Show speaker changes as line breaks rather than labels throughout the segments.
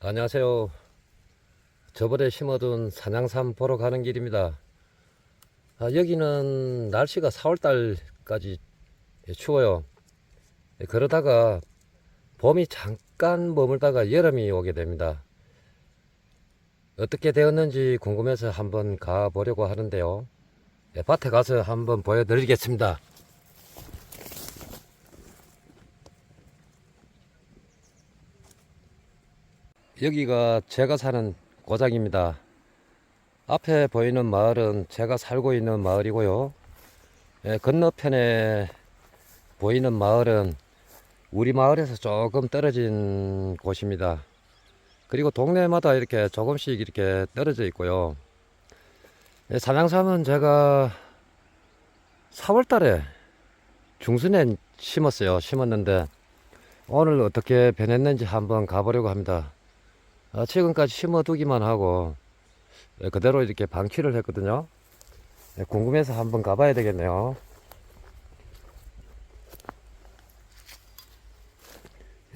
안녕하세요. 저번에 심어둔 산양삼 보러 가는 길입니다. 아, 여기는 날씨가 4월달까지 추워요. 예, 그러다가 봄이 잠깐 머물다가 여름이 오게 됩니다. 어떻게 되었는지 궁금해서 한번 가보려고 하는데요. 예, 밭에 가서 한번 보여드리겠습니다. 여기가 제가 사는 고장입니다. 앞에 보이는 마을은 제가 살고 있는 마을이고요. 예, 건너편에 보이는 마을은 우리 마을에서 조금 떨어진 곳입니다. 그리고 동네마다 이렇게 조금씩 이렇게 떨어져 있고요. 예, 산양삼은 제가 4월 달에 중순에 심었어요. 심었는데 오늘 어떻게 변했는지 한번 가보려고 합니다. 아, 지금까지 심어두기만 하고 예, 그대로 이렇게 방치를 했거든요. 예, 궁금해서 한번 가봐야 되겠네요.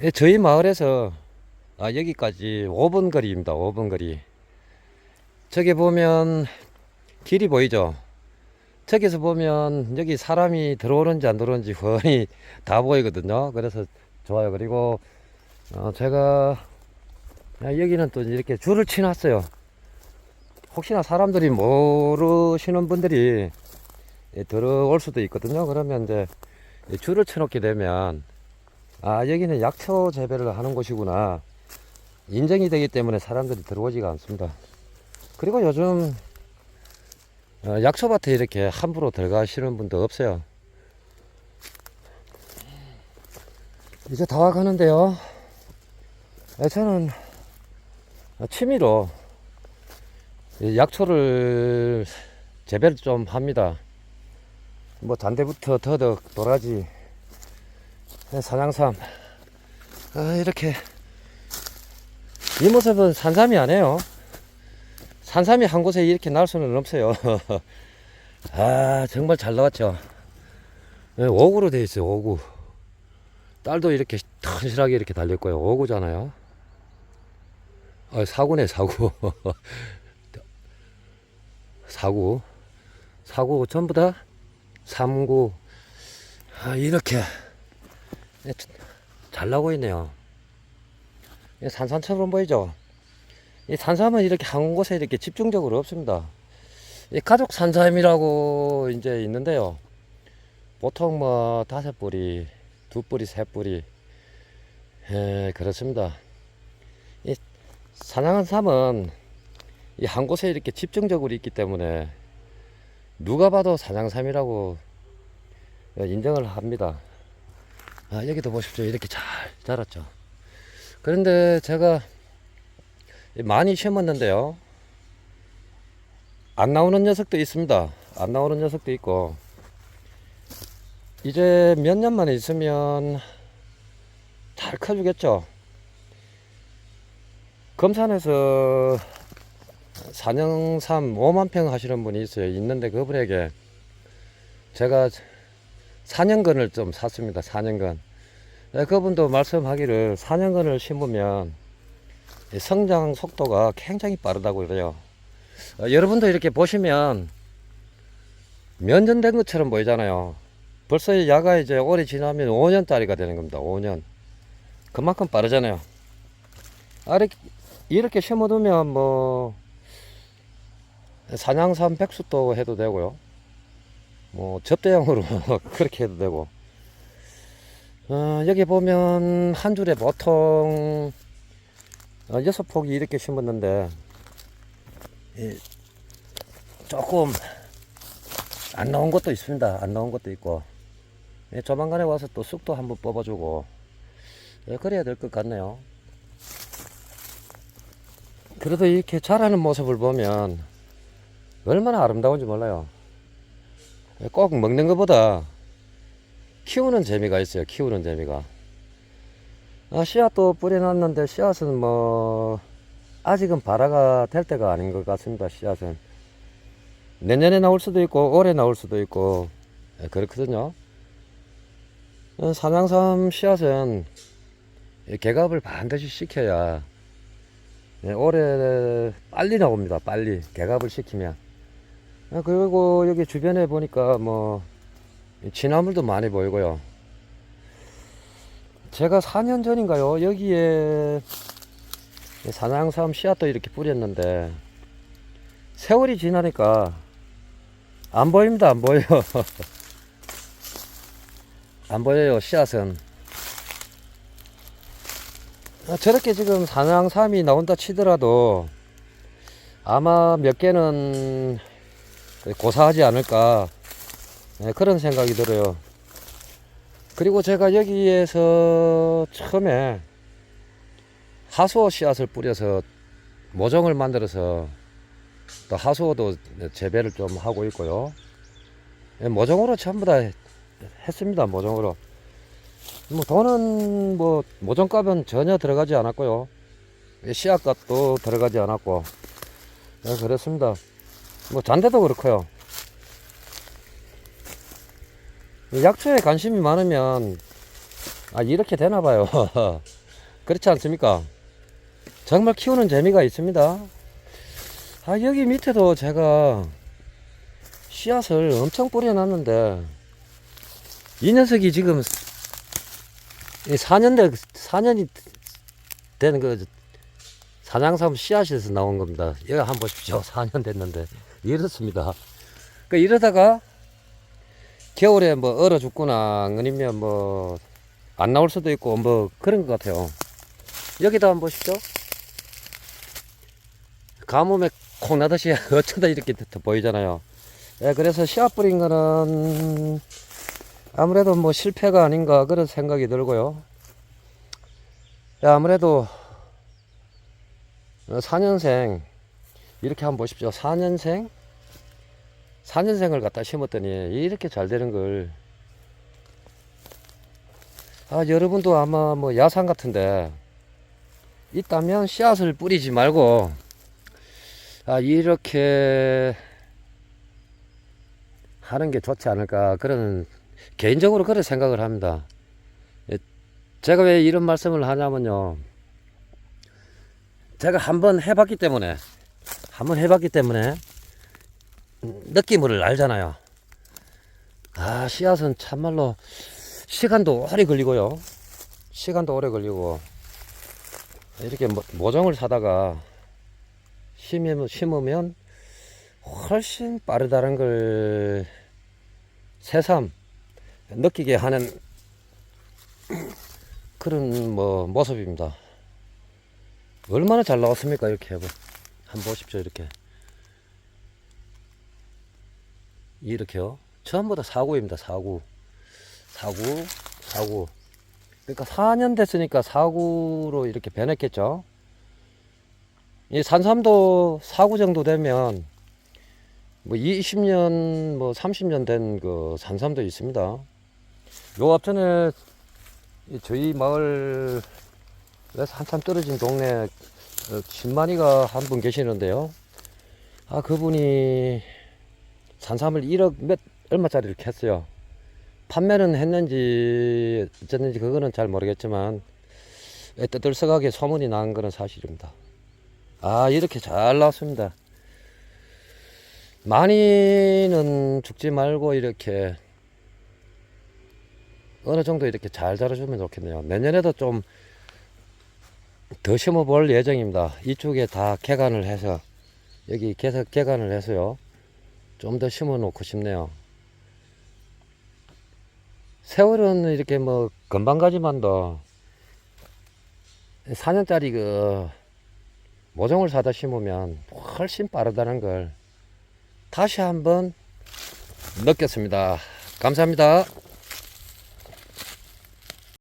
예, 저희 마을에서 아, 여기까지 5분 거리입니다. 5분 거리. 저기 보면 길이 보이죠? 저기서 보면 여기 사람이 들어오는지 안 들어오는지 훤히 다 보이거든요. 그래서 좋아요. 그리고 어, 제가 야, 여기는 또 이렇게 줄을 치놨어요. 혹시나 사람들이 모르시는 분들이 예, 들어올 수도 있거든요. 그러면 이제 이 줄을 쳐놓게 되면 아 여기는 약초 재배를 하는 곳이구나 인정이 되기 때문에 사람들이 들어오지가 않습니다. 그리고 요즘 어, 약초밭에 이렇게 함부로 들어가시는 분도 없어요. 이제 다 와가는데요. 예, 저는 취미로 이 약초를 재배를 좀 합니다. 뭐 잔대부터 더덕, 도라지, 산양삼 아, 이렇게 이 모습은 산삼이 아니에요. 산삼이 한 곳에 이렇게 날 수는 없어요. 아 정말 잘 나왔죠. 네, 오구로 되어 있어요. 오구. 딸도 이렇게 튼실하게 이렇게 달렸고요. 오구잖아요. 아, 사구네, 사구. 사구. 사구 전부 다 삼구. 아, 이렇게 예, 잘 나고 있네요. 예, 산산처럼 보이죠? 이 산삼은 이렇게 한 곳에 이렇게 집중적으로 없습니다. 이 가족 산삼이라고 이제 있는데요. 보통 뭐 다섯 뿌리, 두 뿌리, 세 뿌리. 예, 그렇습니다. 이 산양한 삼은 이 한 곳에 이렇게 집중적으로 있기 때문에 누가 봐도 산양삼이라고 인정을 합니다. 아, 여기도 보십시오. 이렇게 잘 자랐죠. 그런데 제가 많이 심었는데요. 안 나오는 녀석도 있습니다. 안 나오는 녀석도 있고, 이제 몇 년만 있으면 잘 커주겠죠. 금산에서 산영삼 5만 평 하시는 분이 있어요. 있는데 그분에게 제가 4년근을 좀 샀습니다. 4년근. 네, 그분도 말씀하기를 4년근을 심으면 이 성장 속도가 굉장히 빠르다고 그래요. 어, 여러분도 이렇게 보시면 몇년된 것처럼 보이잖아요. 벌써 이 야가 이제 오래 지나면 5년짜리가 되는 겁니다. 5년. 그만큼 빠르잖아요. 아, 이렇게, 이렇게 심어두면 뭐, 산양삼 백수도 해도 되고요. 뭐, 접대형으로 그렇게 해도 되고. 어, 여기 보면 한 줄에 보통 어, 여섯 폭이 이렇게 심었는데, 이, 조금 안 나온 것도 있습니다. 안 나온 것도 있고. 예, 조만간에 와서 또 쑥도 한번 뽑아주고, 예, 그래야 될 것 같네요. 그래도 이렇게 자라는 모습을 보면 얼마나 아름다운지 몰라요. 예, 꼭 먹는 것보다 키우는 재미가 있어요. 키우는 재미가. 아, 씨앗도 뿌려놨는데 씨앗은 뭐 아직은 발화가 될 때가 아닌 것 같습니다. 씨앗은 내년에 나올 수도 있고 올해 나올 수도 있고 예, 그렇거든요. 어, 산양삼 씨앗은 이 개갑을 반드시 시켜야 예, 올해 빨리 나옵니다. 빨리 개갑을 시키면. 아, 그리고 여기 주변에 보니까 뭐 진화물도 많이 보이고요. 제가 4년 전인가요? 여기에 사냥삼 씨앗도 이렇게 뿌렸는데 세월이 지나니까 안 보입니다. 안 보여요. 안 보여요. 씨앗은. 아, 저렇게 지금 산양삼이 나온다 치더라도 아마 몇 개는 고사하지 않을까 네, 그런 생각이 들어요. 그리고 제가 여기에서 처음에 하수오 씨앗을 뿌려서 모종을 만들어서 또 하수오도 재배를 좀 하고 있고요. 예, 모종으로 전부 다 했습니다. 모종으로. 뭐 돈은 뭐 모종값은 전혀 들어가지 않았고요. 씨앗값도 들어가지 않았고 네, 그렇습니다. 뭐 잔대도 그렇고요. 약초에 관심이 많으면 아 이렇게 되나 봐요. 그렇지 않습니까? 정말 키우는 재미가 있습니다. 아 여기 밑에도 제가 씨앗을 엄청 뿌려놨는데 이 녀석이 지금 4년 돼 4년이 된그 사냥삼 씨앗에서 나온 겁니다. 여기 한번 보십시오. 4년 됐는데 이렇습니다. 그 이러다가 겨울에 뭐 얼어 죽거나 아니면 뭐 안 나올 수도 있고 뭐 그런 것 같아요. 여기다 한번 보십시오. 가뭄에 콩 나듯이 어쩌다 이렇게 보이잖아요. 예, 그래서 씨앗 뿌린 거는 아무래도 뭐 실패가 아닌가 그런 생각이 들고요. 예, 아무래도 4년생 이렇게 한번 보십시오. 4년생 4년생을 갖다 심었더니 이렇게 잘 되는 걸. 아, 여러분도 아마 뭐 야산 같은데 있다면 씨앗을 뿌리지 말고 아, 이렇게 하는 게 좋지 않을까 그런 개인적으로 그런 생각을 합니다. 예, 제가 왜 이런 말씀을 하냐면요. 제가 한번 해봤기 때문에 한번 해봤기 때문에 느낌을 알잖아요. 아 씨앗은 참말로 시간도 오래 걸리고요. 시간도 오래 걸리고 이렇게 모- 모종을 사다가 심으면, 심으면 훨씬 빠르다는 걸 새삼 느끼게 하는 그런 뭐 모습입니다. 얼마나 잘 나왔습니까? 이렇게 해보. 한번 보십시오. 이렇게. 이렇게요. 전부 다 사구입니다. 사구. 사구, 사구. 그러니까 4년 됐으니까 사구로 이렇게 변했겠죠. 이 산삼도 사구 정도 되면 뭐 20년, 뭐 30년 된 그 산삼도 있습니다. 요 앞전에 이 저희 마을에서 한참 떨어진 동네 신만이가 한 분 계시는데요. 아, 그분이 산삼을 1억 몇, 얼마짜리를 했어요. 판매는 했는지 어쨌는지 그거는 잘 모르겠지만 떠들썩하게 소문이 난 거는 사실입니다. 아, 이렇게 잘 나왔습니다. 많이는 죽지 말고 이렇게 어느 정도 이렇게 잘 자라주면 좋겠네요. 내년에도 좀 더 심어 볼 예정입니다. 이쪽에 다 개간을 해서 여기 계속 개간을 해서요. 좀 더 심어 놓고 싶네요. 세월은 이렇게 뭐 금방 가지만도 4년짜리 그 모종을 사다 심으면 훨씬 빠르다는 걸 다시 한번 느꼈습니다. 감사합니다.